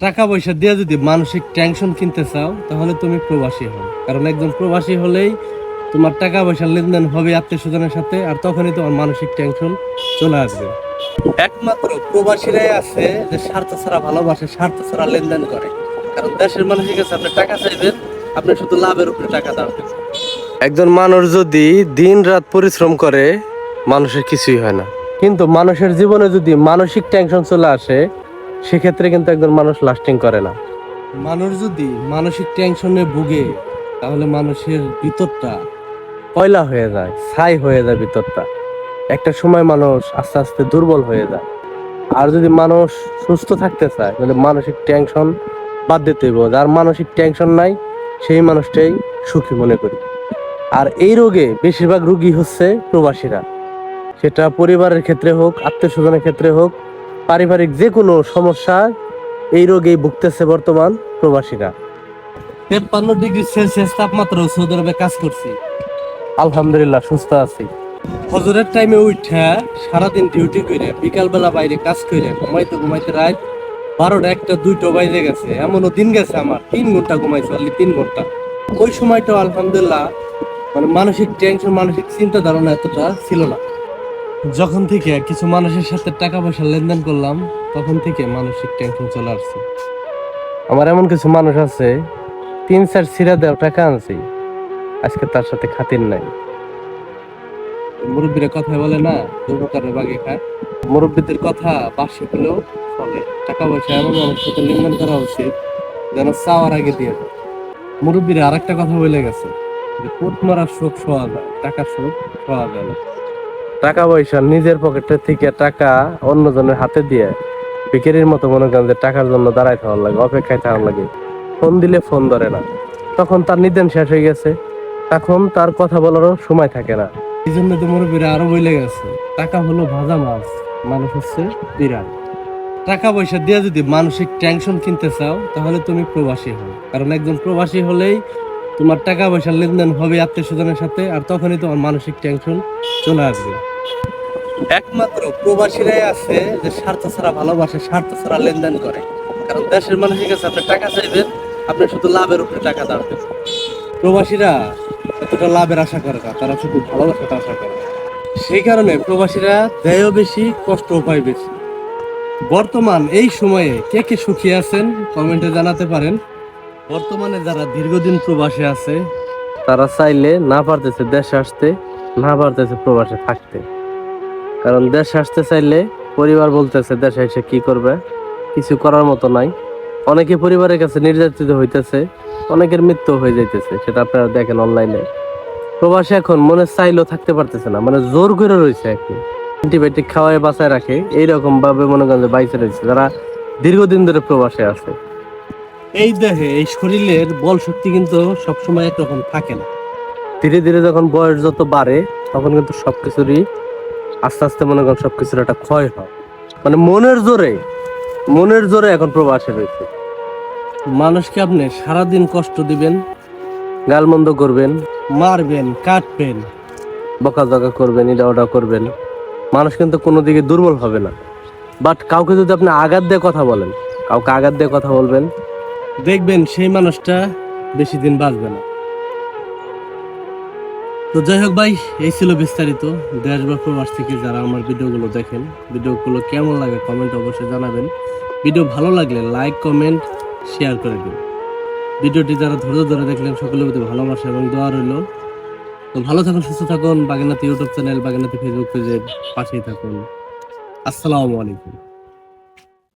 টাকা পয়সা দিয়ে যদি মানসিক টেনশন কিনতে চাও তাহলে তুমি প্রবাসী হও। কারণ একজন প্রবাসী হলেই তোমার টাকা পয়সা লেনদেন হবে আত্মীয় স্বজনের সাথে আর তখনই তোমার মানসিক টেনশন চলে আসবে। একমাত্র প্রবাসীরাই আছে যে স্বার্থ ছাড়া ভালোবাসে স্বার্থ ছাড়া লেনদেন করে। কারণ দেশের মানুষের কাছে আপনি টাকা চাইবেন আপনি শুধু লাভের উপরে টাকা দাঁড়াবেন একজন মানুষ যদি দিন রাত পরিশ্রম করে মানুষের কিছুই হয় না। কিন্তু মানুষের জীবনে যদি মানসিক টেনশন চলে আসে সেক্ষেত্রে কিন্তু একজন মানুষ লাস্টিং করে না। মানুষ যদি মানসিক টেনশনে ভুগে তাহলে মানুষের ভিতরটা কয়লা হয়ে যায় ছাই হয়ে যায় ভিতরটা। একটা সময় মানুষ আস্তে আস্তে দুর্বল হয়ে যায়। আর যদি মানুষ সুস্থ থাকতে চায় তাহলে মানসিক টেনশন বাদ দিতে হবে যার মানসিক টেনশন নাই সেই মানুষটাই সুখী মনে করি। আর এই রোগে বেশিরভাগ রোগী হচ্ছে প্রবাসীরা। সেটা পরিবারের ক্ষেত্রে হোক আত্মীয় স্বজনের ক্ষেত্রে হোক পারিবারিক যে কোনো সমস্যা এই রোগেই ভুগতেছে বর্তমান প্রবাসীরা। তেপ্পান্ন ডিগ্রি সেলসিয়াস তাপমাত্রা সৌদি আরবে কাজ করছি। আলহামদুলিল্লাহ সুস্থ আছি। হজরের টাইমে উঠা সারাদিন ডিউটি করে বিকালবেলা বাইরে কাজ করে ঘুমাইতে ঘুমাইতে রাত বারোটা একটা দুইটা বাইরে গেছে। এমনও দিন গেছে আমার তিন ঘণ্টা ঘুমাইছে অনলি তিন ঘণ্টা। ওই সময়টা আলহামদুলিল্লাহ মানে মানসিক টেনশন মানসিক চিন্তা ধারণা এতটা ছিল না। যখন থেকে কিছু মানুষের সাথে টাকা পয়সা লেনদেন করলাম, তখন থেকে মানসিক টেনশন চলে আসছে। আমার এমন কিছু মানুষ আছে, তিন চার সিরা দেওয়া টাকা আনছি, আজকে তার সাথে খাতির নাই। মুরব্বীরা কথা বলে না দুর্বকারের বাগে খায়। মুরব্বীদের কথা বাসে হলেও টাকা পয়সা এমন মানুষের সাথে লেনদেন করা উচিত যেন চাওয়ার আগে দিয়ে দেয়। মুরব্বীরা আরেকটা কথা বলে গেছে, যে কোট মারার শোক শোয়া যায়, টাকার শোক শোয়া যায় না। টাকা পয়সা নিজের পকেটের থেকে টাকা অন্যজনের হাতে দিয়ে বিক্রির মতো মনে করেন যে টাকার জন্য দাঁড়ায় থাকার লাগে, অপেক্ষায় থাকার লাগে। ফোন দিলে ফোন ধরে না। তখন তার নিদেন শেষ হয়ে গেছে। তখন তার কথা বলারও সময় থাকে না। এই জন্য তো মুরব্বীরা আরও বইলে গেছে। টাকা হলো ভাজা মাছ। মানুষ হচ্ছে বিরাট টাকা পয়সা দিয়ে যদি মানসিক টেনশন কিনতে চাও, তাহলে তুমি প্রবাসী হও। কারণ একজন প্রবাসী হলেই তোমার টাকা পয়সা লেনদেন হবে আত্মীয় স্বজনের সাথে, আর তখনই তোমার মানসিক টেনশন চলে আসবে। একমাত্র প্রবাসীরাই আছে যে স্বার্থ ছাড়া ভালোবাসে, স্বার্থ ছাড়া লেনদেন করে। কারণ দেশের মানুষের কাছে আপনি টাকা চাইবেন, আপনি শুধু লাভের উপরে টাকা দাঁড়াবেন প্রবাসীরা এতটা লাভের আশা করে না, তারা শুধু ভালোবাসাটা আশা করে। সেই কারণে প্রবাসীরা দেয়ও বেশি কষ্ট পায় বেশি। বর্তমান এই সময়ে কে কে সুখী আছেন, কমেন্টে জানাতে পারেন। বর্তমানে যারা দীর্ঘদিন প্রবাসে আছে, তারা চাইলে না পারতেছে দেশে আসতে, না পারতেছে প্রবাসে থাকতে। কারণ দেশে আসতে চাইলে পরিবার বলতেছে দেশে এসে কি করবে? কিছু করার মতো নাই। অনেকে পরিবারের কাছে নির্যাতিত হইতেছে অনেকের মৃত্যু হয়ে যাইতেছে সেটা আপনারা দেখেন অনলাইনে। প্রবাসী এখন মনে চাইলেও থাকতে পারতেছে না মানে জোর করে রয়েছে আর কি। অ্যান্টিবায়োটিক খাওয়ায় বাঁচায় রাখে এইরকম ভাবে মনে করেন যে বাইসে রয়েছে যারা দীর্ঘদিন ধরে প্রবাসে আছে। এই দেহে এই শরীরের বল শক্তি কিন্তু সবসময় একরকম থাকে না। ধীরে ধীরে যখন বয়স যত বাড়ে তখন কিন্তু সবকিছুরই আস্তে আস্তে মনে করেন সবকিছুর একটা ক্ষয় হয়। মানে মনের জোরে মনের জোরে এখন প্রবাসে রয়েছে। মানুষকে আপনি সারাদিন কষ্ট দিবেন গালমন্দ করবেন মারবেন কাটবেন। বকাঝকা করবেন এটা ওটা করবেন। মানুষ কিন্তু কোনো দিকে দুর্বল হবে না। বাট কাউকে যদি আপনি আঘাত দিয়ে কথা বলেন কাউকে আঘাত দিয়ে কথা বলবেন দেখবেন সেই মানুষটা বেশি দিন বাঁচবে না। তো যাই হোক ভাই, এই ছিল বিস্তারিত দেশ বা প্রবাস থেকে যারা আমার ভিডিওগুলো দেখেন। ভিডিওগুলো কেমন লাগে কমেন্ট অবশ্যই জানাবেন। ভিডিও ভালো লাগলে লাইক কমেন্ট শেয়ার করে দিন। ভিডিওটি যারা ধৈর্য ধরে দেখলেন, সকলের প্রতি ভালোবাসা এবং দোয়া রইল। তো ভালো থাকুন, সুস্থ থাকুন। Bagenath YouTube channel Bagenath Facebook পেজের পাশেই থাকুন। আসসালামু আলাইকুম।